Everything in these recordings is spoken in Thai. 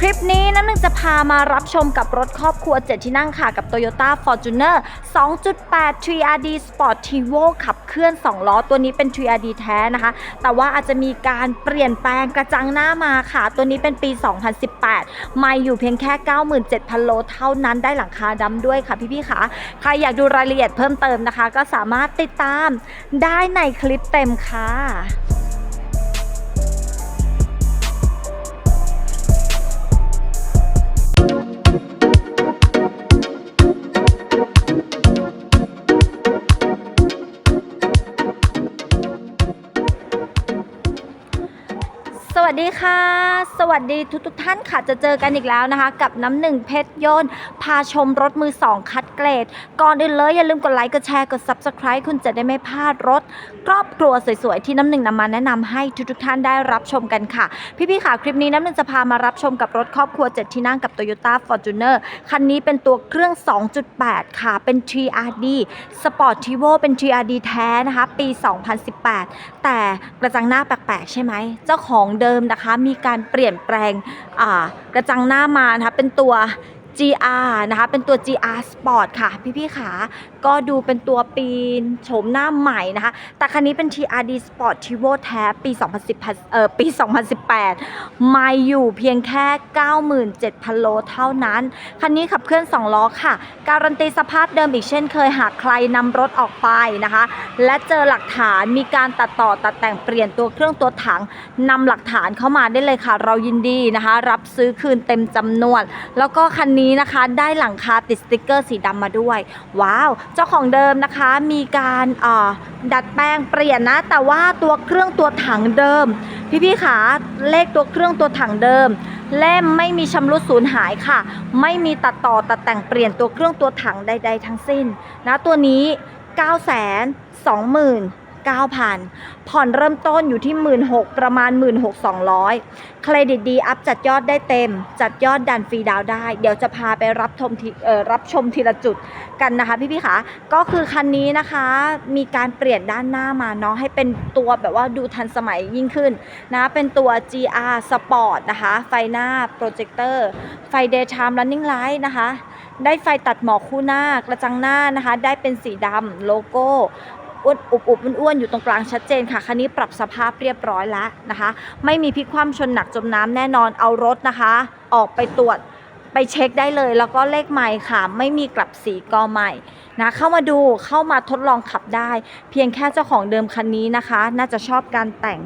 คลิปนี้น้ำหนึ่งจะพามารับชมกับรถครอบครัว 7 ที่นั่งค่ะกับ Toyota Fortuner 2.8 3RD Sport Tivo ขับเคลื่อน 2 ล้อ ตัวนี้เป็น 3RD แท้นะคะ แต่ว่าอาจจะมีการเปลี่ยนแปลงกระจังหน้ามาค่ะ ตัวนี้เป็นปี 2018 ไม่อยู่เพียงแค่ 97,000 โลเท่านั้นได้หลังคาดำด้วยค่ะพี่ๆค่ะ ใครอยากดูรายละเอียดเพิ่มเติมนะคะ ก็สามารถติดตามได้ในคลิปเต็มค่ะ วัสดีทุกทท่านค่ะจะเจอกันอีกแล้วนะคะ กับน้ำหนึ่งเพชรยนต์พาชมรถมือ 2 คัดเกรด ก่อนอื่นเลยอย่าลืมกดไลค์กดแชร์กด Subscribe คุณจะได้ไม่พลาดรถครอบครัวสวยๆ ที่น้ำหนึ่งนำมาแนะนำให้ทุกๆท่านได้รับชมกันค่ะ พี่ๆค่ะคลิปนี้น้ำหนึ่งจะพามารับชมกับรถครอบครัว 7 ที่นั่งกับ Toyota Fortuner คันนี้เป็นตัวเครื่อง 2.8 ค่ะเป็น 3RD Sport Tivo เป็น 3RD แท้นะคะปี 2018 แต่กระจังหน้าแปลกๆ ใช่ไหมเจ้าของเดิมนะคะมีการเปลี่ยนแปลงกระจังหน้ามานะคะเป็นตัว GR นะคะเป็นตัว GR Sport ค่ะ พี่ๆขา ก็ดูเป็นตัวปีนโฉมหน้าใหม่นะคะ แต่คันนี้เป็น TRD Sport Tivo แท้ปี 2010เอ่อปี 2018 ไม่อยู่เพียงแค่ 97,000 โลเท่านั้น คันนี้ขับเคลื่อน 2 ล้อค่ะ การันตีสภาพเดิมอีกเช่นเคยหากใครนำรถออกไปนะคะ และเจอหลักฐานมีการตัดต่อตัดแต่งเปลี่ยนตัวเครื่องตัวถังนำหลักฐานเข้ามาได้เลยค่ะ เรายินดีนะคะ รับซื้อคืนเต็มจำนวน แล้วก็คันนี้นะคะได้หลังคาติดสติกเกอร์สีดำมาด้วย ว้าวเจ้าของเดิมนะคะมีการอ่อดัดแปลงเปลี่ยนนะ แต่ว่าตัวเครื่องตัวถังเดิม พี่ๆขาเลขตัวเครื่องตัวถังเดิม เล่มไม่มีชำรุดสูญหายค่ะ ไม่มีตัดต่อตัดแต่งเปลี่ยนตัวเครื่องตัวถังใด ๆ ทั้งสิ้นนะตัวนี้ 9 2 0 0 0 9,000 ผ่อนเริ่มต้นอยู่ที่ 16,000 ประมาณ 16,200 เครดิตดีอัพจัดยอดได้เต็ม จัดยอดดันฟรีดาวได้ เดี๋ยวจะพาไปรับชมทีเอ่อรับชมทีละจุดกันนะคะพี่ๆคะก็คือคันนี้นะคะมีการเปลี่ยนด้านหน้ามาเนาะให้เป็นตัวแบบว่าดูทันสมัยยิ่งขึ้นนะเป็นตัว GR Sport นะคะ ไฟหน้าโปรเจคเตอร์ไฟ Daytime Running Light นะคะได้ไฟตัดหมอกคู่หน้ากระจังหน้านะคะ ได้เป็นสีดำโลโก้ อ้วนอุบอุบอ้วนๆอยู่ตรงกลางชัดเจนค่ะคันนี้ปรับสภาพเรียบร้อยแล้วนะคะ ไม่มีพลิกคว่ำชนหนักจมน้ำแน่นอนเอารถนะคะ ออกไปตรวจไปเช็คได้เลย แล้วก็เลขใหม่ค่ะ ไม่มีกลับสีกอใหม่นะเข้ามาดูเข้ามาทดลองขับได้ เพียงแค่เจ้าของเดิมคันนี้นะคะ น่าจะชอบการแต่ง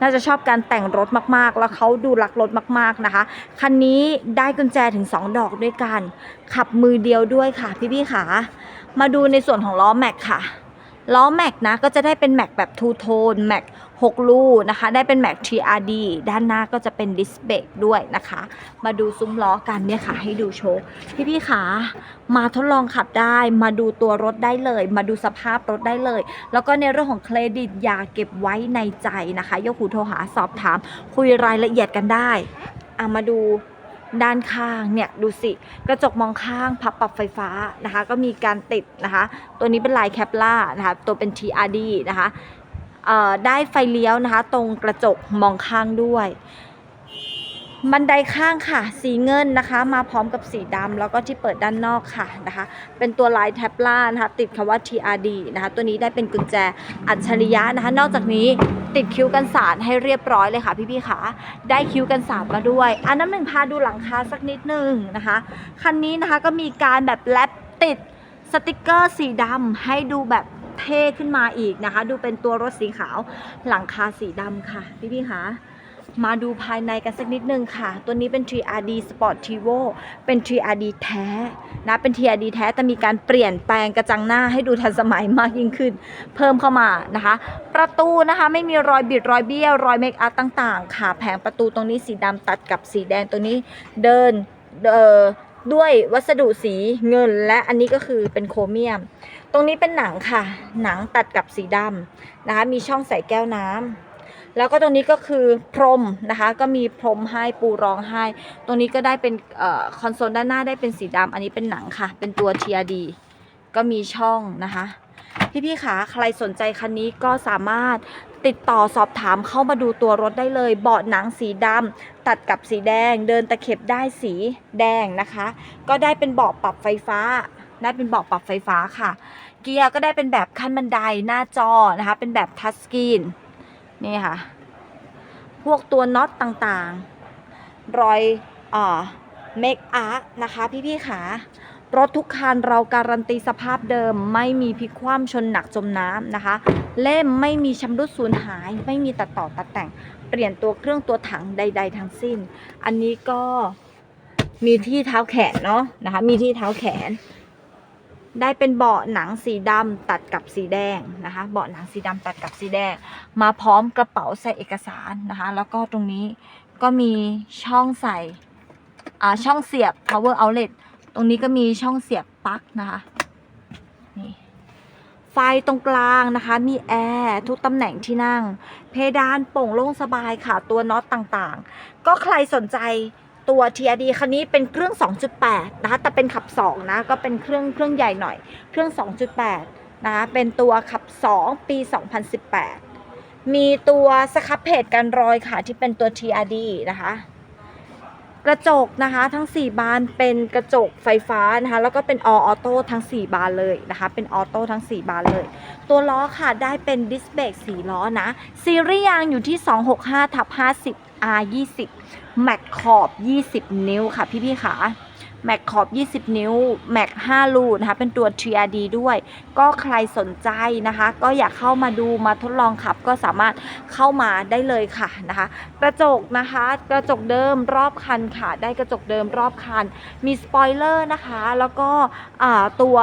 น่าจะชอบการแต่งรถมากๆ แล้วเขาดูรักรถมากๆนะคะ คันนี้ได้กุญแจถึง 2 ดอกด้วยกัน ขับมือเดียวด้วยค่ะพี่ๆค่ะมาดูในส่วนของล้อแม็กค่ะ ล้อแม็กนะก็จะได้เป็นแม็กแบบทูโทนแม็ก6ลูนะคะ ได้เป็นแม็ก TRD ด้านหน้าก็จะเป็นดิสเบรกด้วยนะคะ มาดูซุ้มล้อกันเนี่ยค่ะ ให้ดูโชว์พี่ๆค่ะมาทดลองขับได้ มาดูตัวรถได้เลย มาดูสภาพรถได้เลย แล้วก็ในเรื่องของเครดิตอย่าเก็บไว้ในใจนะคะยกหูโทรหาสอบถาม คุยรายละเอียดกันได้อะมาดู ด้านข้างเนี่ยดูสิกระจกมองข้างพับปรับไฟฟ้านะคะ ก็มีการติดนะคะ ตัวนี้เป็นลายแคปล่านะคะตัวเป็น TRD นะคะได้ไฟเลี้ยวนะคะ ตรงกระจกมองข้างด้วย บันไดข้างค่ะ สีเงินนะคะ มาพร้อมกับสีดำแล้วก็ที่เปิดด้านนอกค่ะนะคะ เป็นตัวลายแท็บล่านะคะติดคำว่า TRD นะคะ ตัวนี้ได้เป็นกุญแจอัจฉริยะนะคะ นอกจากนี้ติดคิ้วกันสาดให้เรียบร้อยเลยค่ะพี่ๆค่ะ ได้คิ้วกันสาดมาด้วย อันน้ำหนึ่งพาดูหลังคาสักนิดนึงนะคะ คันนี้นะคะก็มีการแบบแรปติดสติกเกอร์สีดำให้ดูแบบเท่ขึ้นมาอีกนะคะ ดูเป็นตัวรถสีขาวหลังคาสีดำค่ะพี่ๆค่ะ มาดูภายในกันสักนิดนึงค่ะ ตัวนี้เป็น 3RD Sport Tivo เป็น 3RD แท้นะ เป็น 3RD แท้ แต่มีการเปลี่ยนแปลงกระจังหน้าให้ดูทันสมัยมากยิ่งขึ้น เพิ่มเข้ามานะคะ ประตูนะคะไม่มีรอยบิดรอยเบี้ยวรอยเมคอัพต่างๆ ค่ะ แผงประตูตรงนี้สีดำตัดกับสีแดงตัวนี้เดินเอ่อด้วยวัสดุสีเงินและอันนี้ก็คือเป็นโครเมียม ตรงนี้เป็นหนังค่ะ หนังตัดกับสีดำนะคะ มีช่องใส่แก้วน้ำ แล้วก็ตรงนี้ก็คือพรมนะคะ ก็มีพรมให้ปูรองให้ ตรงนี้ก็ได้เป็นอคอนโซลด้านหน้าได้เป็นสีดำอันนี้เป็นหนังค่ะ เป็นตัว TRD ก็มีช่องนะคะพี่ๆขาใครสนใจคันนี้ก็สามารถติดต่อสอบถามเข้ามาดูตัวรถได้เลย เบาะหนังสีดำตัดกับสีแดง เดินตะเข็บได้สีแดงนะคะ ก็ได้เป็นเบาะปรับไฟฟ้าได้เป็นเบาะปรับไฟฟ้าค่ะ เกียร์ก็ได้เป็นแบบขั้นบันไดหน้าจอนะคะ เป็นแบบทัชสกรีน นี่ค่ะ พวกตัวน็อตต่างๆ รอยอ่าเมคอาร์นะคะพี่ๆค่ะรถทุกคันเราการันตีสภาพเดิม ไม่มีพลิกคว่ำชนหนักจมน้ำนะคะ เล่มไม่มีชำรุดสูญหาย ไม่มีตัดต่อตัดแต่ง เปลี่ยนตัวเครื่องตัวถังใด ๆ ทั้งสิ้น อันนี้ก็มีที่เท้าแขนเนาะนะคะ มีที่เท้าแขน ได้เป็นเบาะหนังสีดำตัดกับสีแดงนะคะ เบาะหนังสีดำตัดกับสีแดง มาพร้อมกระเป๋าใส่เอกสารนะคะ แล้วก็ตรงนี้ก็มีช่องใส่อ่าช่องเสียบ power outlet ตรงนี้ก็มีช่องเสียบปลั๊กนะคะนี่ไฟตรงกลางนะคะ มีแอร์ทุกตำแหน่งที่นั่ง เพดานโป่งโล่งสบายค่ะ ตัวน็อตต่างๆ ก็ใครสนใจ ตัว TRD คันนี้เป็นเครื่อง 2.8 นะคะ แต่เป็นขับ 2 นะ ก็เป็นเครื่องเครื่องใหญ่หน่อย เครื่อง 2.8 นะคะ เป็นตัวขับ 2 ปี 2018 มีตัวสครับเพจกันรอยค่ะ ที่เป็นตัว TRD นะคะ กระจกนะคะ ทั้ง 4 บานเป็นกระจกไฟฟ้านะคะ แล้วก็เป็นออโต้ทั้ง 4 บานเลยนะคะ เป็นออโต้ทั้ง 4 บานเลย ตัวล้อค่ะ ได้เป็นดิสเบรก4ล้อนะ ซีรีส์ยางอยู่ที่ 265ทับ50 R 20แม็กขอบ 20 นิ้วค่ะพี่ๆค่ะแม็กขอบ 20 นิ้วแม็ก5ลูนะคะ เป็นตัว TRD ด้วย ก็ใครสนใจนะคะ ก็อยากเข้ามาดูมาทดลองขับ ก็สามารถเข้ามาได้เลยค่ะนะคะ กระจกนะคะ กระจกเดิมรอบคันค่ะ ได้กระจกเดิมรอบคัน มีสปอยเลอร์นะคะ แล้วก็ตัว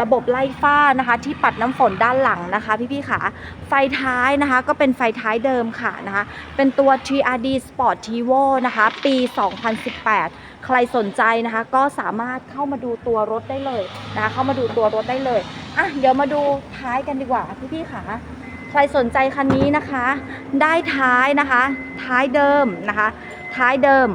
ระบบไล่ฝ้านะคะ ที่ปัดน้ำฝนด้านหลังนะคะ พี่ๆค่ะ ไฟท้ายนะคะ ก็เป็นไฟท้ายเดิมค่ะนะคะ เป็นตัว TRD Sport Tivo นะคะ ปี 2018 ใครสนใจนะคะ ก็สามารถเข้ามาดูตัวรถได้เลยนะคะเข้ามาดูตัวรถได้เลยอะเดี๋ยวมาดูท้ายกันดีกว่าพี่ๆค่ะใครสนใจคันนี้นะคะ ได้ท้ายนะคะ ท้ายเดิมนะคะ ท้ายเดิม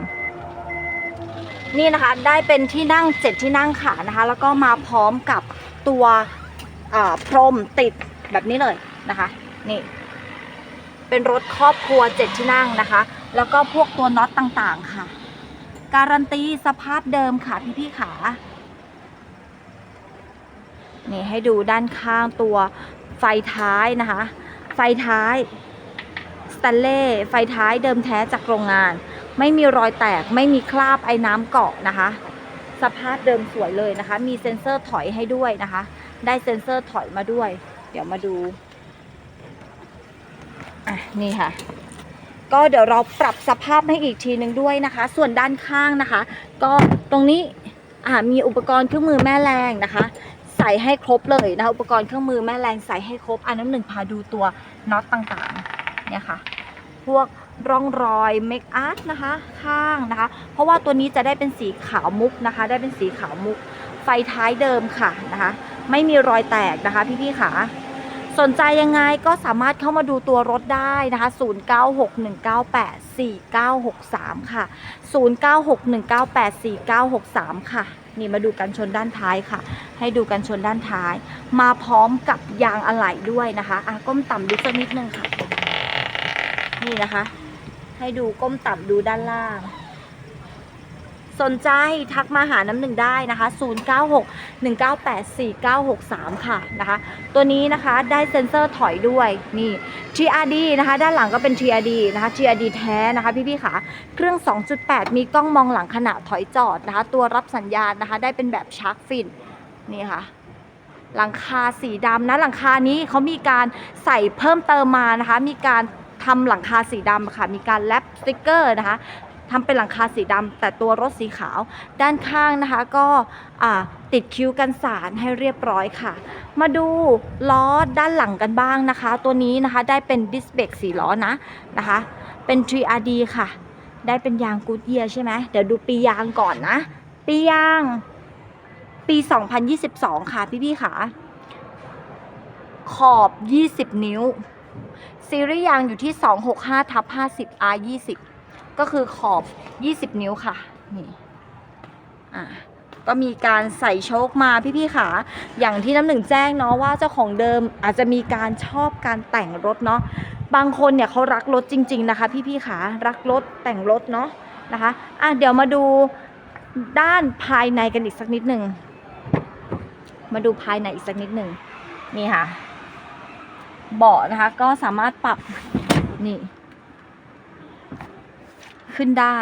นี่นะคะได้เป็นที่นั่งเจ็ดที่นั่งค่ะนะคะแล้วก็มาพร้อมกับตัวพรมติดแบบนี้เลยนะคะนี่เป็นรถครอบครัวเจ็ดที่นั่งนะคะ แล้วก็พวกตัวน็อตต่างๆค่ะ การันตีสภาพเดิมค่ะพี่ๆขานี่ให้ดูด้านข้างตัวไฟท้ายนะคะ ไฟท้ายสแตนเล่ไฟท้ายเดิมแท้จากโรงงาน ไม่มีรอยแตก ไม่มีคราบไอ้น้ำเกาะนะคะ สภาพเดิมสวยเลยนะคะ มีเซ็นเซอร์ถอยให้ด้วยนะคะ ได้เซ็นเซอร์ถอยมาด้วย เดี๋ยวมาดูอะนี่ค่ะ ก็เดี๋ยวเราปรับสภาพให้อีกทีหนึ่งด้วยนะคะ ส่วนด้านข้างนะคะ ก็ตรงนี้อ่ามีอุปกรณ์เครื่องมือแม่แรงนะคะใส่ให้ครบเลยนะคะอุปกรณ์เครื่องมือแม่แรงใส่ให้ครบอันน้ำหนึ่งพาดูตัวน็อตต่างๆเนี่ยค่ะ พวก ร่องรอยเมคอาร์ตนะคะข้างนะคะ เพราะว่าตัวนี้จะได้เป็นสีขาวมุกนะคะ ได้เป็นสีขาวมุก ไฟท้ายเดิมค่ะนะคะ ไม่มีรอยแตกนะคะพี่ๆค่ะสนใจยังไงก็สามารถเข้ามาดูตัวรถได้นะคะ 0961984963 ค่ะ 0961984963 ค่ะ นี่มาดูกันชนด้านท้ายค่ะ ให้ดูกันชนด้านท้าย มาพร้อมกับยางอะไหล่ด้วยนะคะ อะก้มต่ำดูสักนิดนึงค่ะ นี่นะคะ ให้ดูก้มต่ำดูด้านล่าง สนใจทักมาหาน้ำหนึ่งได้นะคะ 096 198 4963 ค่ะนะคะ ตัวนี้นะคะได้เซ็นเซอร์ถอยด้วยนี่ TRD นะคะ ด้านหลังก็เป็น TRD นะคะ TRD แท้นะคะพี่ๆค่ะ เครื่อง 2.8 มีกล้องมองหลังขณะถอยจอดนะคะ ตัวรับสัญญาณนะคะ ได้เป็นแบบชาร์กฟินนี่ค่ะหลังคาสีดำนะหลังคานี้เขามีการใส่เพิ่มเติมมานะคะ มีการ ทำหลังคาสีดำค่ะ มีการแลปสติกเกอร์นะคะทำเป็นหลังคาสีดำแต่ตัวรถสีขาว ด้านข้างนะคะก็ติดคิ้วกันสารให้เรียบร้อยค่ะ มาดูล้อด้านหลังกันบ้างนะคะ ตัวนี้นะคะได้เป็นดิสเบรกสีล้อนะนะคะ เป็น 3RD ค่ะ ได้เป็นยางกูดเยียใช่ไหมเดี๋ยวดูปียางก่อนนะ ปียาง ปี 2022 ค่ะพี่ๆค่ะ ขอบ 20 นิ้ว ซีรีส์ยางอยู่ที่ 265ทับ50 R 20ก็คือขอบ 20 นิ้วค่ะ นี่ อ่าก็มีการใส่โชคมาพี่ๆค่ะ อย่างที่น้ำหนึ่งแจ้งเนาะว่าเจ้าของเดิมอาจจะมีการชอบการแต่งรถเนาะ บางคนเนี่ยเขารักรถจริง ๆนะคะ พี่ๆค่ะ รักรถแต่งรถเนาะนะคะ อะเดี๋ยวมาดูด้านภายในกันอีกสักนิดหนึ่ง มาดูภายในอีกสักนิดหนึ่งนี่ค่ะ เบาะนะคะ ก็สามารถปรับนี่ ขึ้นได้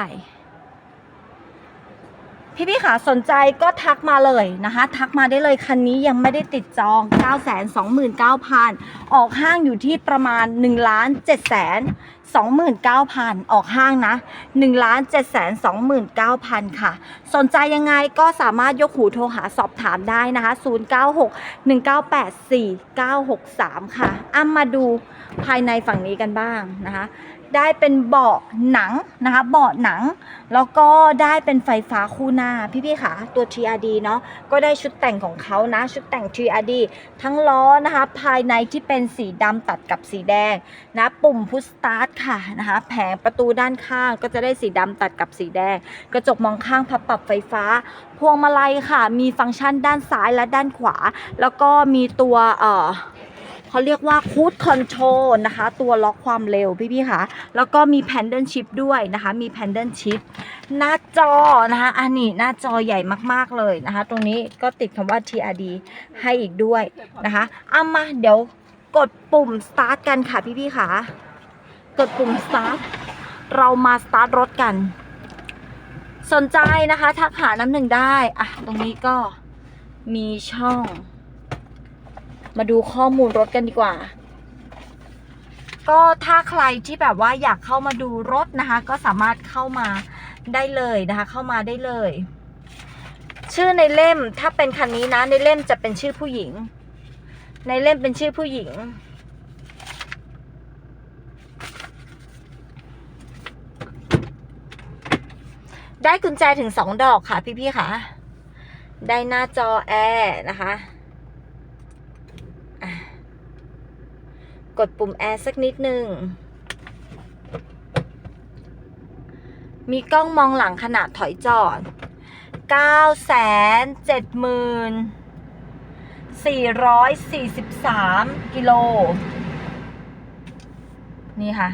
พี่พี่ๆค่ะสนใจก็ทักมาเลยนะคะ ทักมาได้เลยคันนี้ยังไม่ได้ติดจอง 9 2 9 0 0 0 ออกห้างอยู่ที่ประมาณ1ล้าน7 2 9 0 0 0 ออกห้างนะ1ล้าน7 2 9 0 0 0 ค่ะ สนใจยังไงก็สามารถยกหูโทรหาสอบถามได้นะคะ 096 198 4963 ค่ะอะมาดูภายในฝั่งนี้กันบ้างนะคะ ได้เป็นเบาะหนังนะคะเบาะหนัง แล้วก็ได้เป็นไฟฟ้าคู่หน้าพี่ๆค่ะตัว TRD เนาะก็ได้ชุดแต่งของเขานะชุดแต่ง TRD ทั้งล้อนะคะภายในที่เป็นสีดำตัดกับสีแดงนะปุ่มพุชสตาร์ทค่ะนะคะแผงประตูด้านข้างก็จะได้สีดำตัดกับสีแดง กระจกมองข้างพับปรับไฟฟ้า พวงมาลัยค่ะ มีฟังก์ชันด้านซ้ายและด้านขวา แล้วก็มีตัวเอ่อ เขาเรียกว่าคูดคอนโทรลนะคะ ตัวล็อกความเร็วพี่ๆค่ะ แล้วก็มีแพนเดิลชิพด้วยนะคะ มีแพนเดิลชิพหน้าจอนะคะ อันนี้หน้าจอใหญ่มากๆเลยนะคะ ตรงนี้ก็ติดคำว่า TRD ให้อีกด้วยนะคะเอามาเดี๋ยวกดปุ่ม start กันค่ะพี่ๆค่ะ กดปุ่ม start เรามาสตาร์ทรถกัน สนใจนะคะ ทักหาน้ำหนึ่งได้อะตรงนี้ก็มีช่อง มาดูข้อมูลรถกันดีกว่า ก็ถ้าใครที่แบบว่าอยากเข้ามาดูรถนะคะ ก็สามารถเข้ามาได้เลยนะคะ เข้ามาได้เลย ชื่อในเล่มถ้าเป็นคันนี้นะ ในเล่มจะเป็นชื่อผู้หญิง ในเล่มเป็นชื่อผู้หญิงได้กุญแจถึงสองดอกค่ะพี่ๆค่ะ ได้หน้าจอแอร์นะคะอะ กดปุ่มแอร์สักนิดหนึ่งมีกล้องมองหลังขนาดถอยจอด 9 7 443 กิโล นี่ค่ะ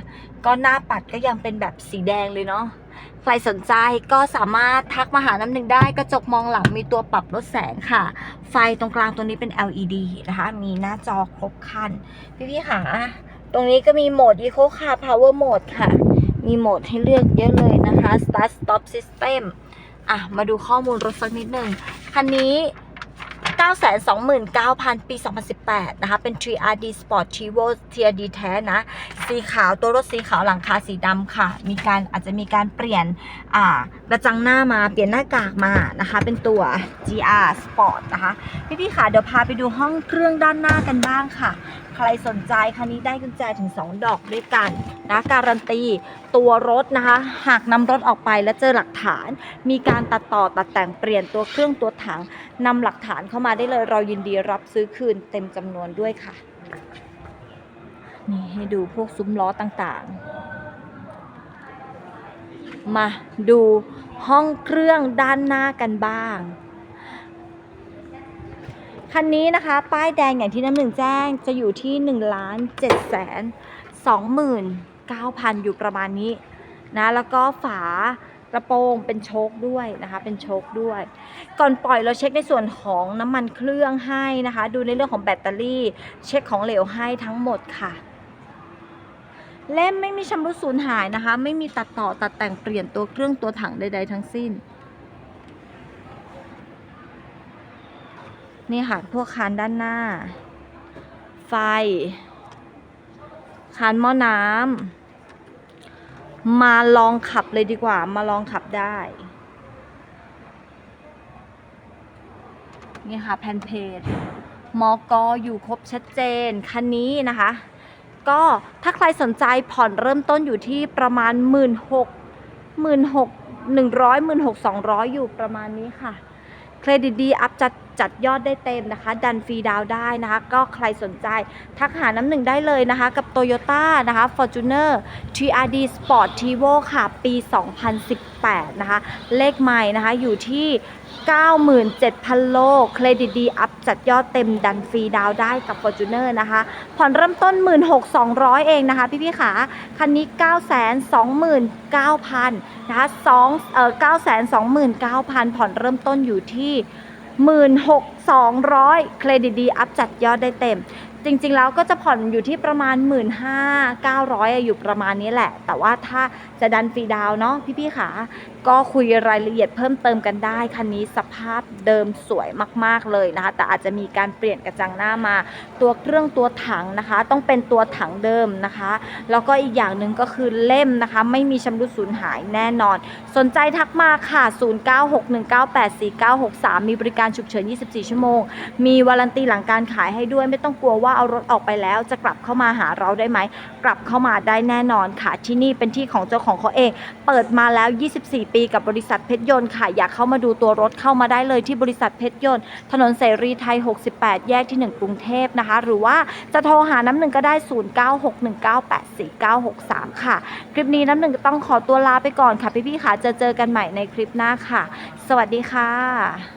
ก็หน้าปัดก็ยังเป็นแบบสีแดงเลยเนาะ ใครสนใจก็สามารถทักมาหาน้ำหนึ่งได้กระจกมองหลังมีตัวปรับลดแสงค่ะ ไฟตรงกลางตัวนี้เป็น LED นะคะ มีหน้าจอครบคัน พี่ๆค่ะตรงนี้ก็มีโหมด Eco Car Power Mode ค่ะ มีโหมดให้เลือกเยอะเลยนะคะ Start Stop System อะ มาดูข้อมูลรถสักนิดหนึ่งคันนี้ 929,000 ปี 2018 นะคะ เป็น 3RD Sport Tivo TRD แท้นะ สีขาวตัวรถสีขาวหลังคาสีดำค่ะ มีการอาจจะมีการเปลี่ยนอ่ากระจังหน้ามาเปลี่ยนหน้ากากมานะคะ เป็นตัว GR Sport นะคะ พี่ๆค่ะเดี๋ยวพาไปดูห้องเครื่องด้านหน้ากันบ้างค่ะ ใครสนใจคันนี้ได้กุญแจถึง 2 ดอกด้วยกันนะการันตีตัวรถนะคะ หากนำรถออกไปแล้วเจอหลักฐาน มีการตัดต่อตัดแต่งเปลี่ยนตัวเครื่องตัวถังนำหลักฐานเข้ามาได้เลยเรายินดีรับซื้อคืนเต็มจำนวนด้วยค่ะ นี่ให้ดูพวกซุ้มล้อต่างๆ มาดูห้องเครื่องด้านหน้ากันบ้าง คันนี้นะคะ ป้ายแดงอย่างที่น้ำหนึ่งแจ้งจะอยู่ที่1ล้าน7แสน29,000อยู่ประมาณนี้นะแล้วก็ฝา ระโปรงเป็นโชคด้วยนะคะเป็นโชคด้วย ก่อนปล่อยเราเช็คในส่วนของน้ำมันเครื่องให้นะคะ ดูในเรื่องของแบตเตอรี่ เช็คของเหลวให้ทั้งหมดค่ะเล่มไม่มีชำรุดสูญหายนะคะ ไม่มีตัดต่อตัดแต่งเปลี่ยนตัวเครื่องตัวถังใดๆทั้งสิ้น นี่ค่ะพวกคานด้านหน้า ไฟ คานหม้อน้ำ มาลองขับเลยดีกว่า มาลองขับได้ นี่ค่ะแผ่นเพจมอกออยู่ครบชัดเจน คันนี้นะคะ ก็ถ้าใครสนใจผ่อนเริ่มต้นอยู่ที่ประมาณ 1 6 0 0 0 1 6 100 1 6 200 อยู่ประมาณนี้ค่ะ เครดิตดีอัพจัด จัดยอดได้เต็มนะคะ ดันฟรีดาวได้นะคะ ก็ใครสนใจทักหาน้ำหนึ่งได้เลยนะคะ กับ Toyota นะคะ Fortuner TRD Sport Tivo ค่ะ ปี 2018 นะคะ เลขใหม่นะคะอยู่ที่97,000 โล เครดิตดีอัพจัดยอดเต็มดันฟรีดาวได้กับ Fortuner นะคะ ผ่อนเริ่มต้น 16,200 เองนะคะ พี่ๆขาคันนี้ 929,000 นะคะ2เอ่อ929,000 ผ่อนเริ่มต้นอยู่ที่ 16,200 เครดิตดีอัพจัดยอดได้เต็ม จริงๆแล้วก็จะผ่อนอยู่ที่ประมาณ 15,900 อยู่ประมาณนี้แหละ แต่ว่าถ้าจะดันฟรีดาวเนาะพี่ๆขา ก็คุยรายละเอียดเพิ่มเติมกันได้ คันนี้สภาพเดิมสวยมาก ๆ เลยนะคะ แต่อาจจะมีการเปลี่ยนกระจังหน้ามา ตัวเครื่องตัวถังนะคะ ต้องเป็นตัวถังเดิมนะคะ แล้วก็อีกอย่างหนึ่งก็คือเล่มนะคะ ไม่มีชำรุดสูญหายแน่นอน สนใจทักมาค่ะ 0961984963 มีบริการฉุกเฉิน 24 ชั่วโมง มีวารันตีหลังการขายให้ด้วยไม่ต้องกลัวว่าเอารถออกไปแล้วจะกลับเข้ามาหาเราได้ไหม กลับเข้ามาได้แน่นอนค่ะที่นี่เป็นที่ของเจ้าของเขาเอง เปิดมาแล้ว 24ปีกับบริษัทเพชรยนต์ค่ะอยากเข้ามาดูตัวรถเข้ามาได้เลยที่บริษัทเพชรยนต์ ถนนเสรีไทย 68 แยกที่ 1 กรุงเทพนะคะ หรือว่าจะโทรหาน้ำหนึ่งก็ได้ 0961984963 ค่ะ คลิปนี้น้ำหนึ่งต้องขอตัวลาไปก่อนค่ะพี่ๆค่ะจะเจอกันใหม่ในคลิปหน้าค่ะ สวัสดีค่ะ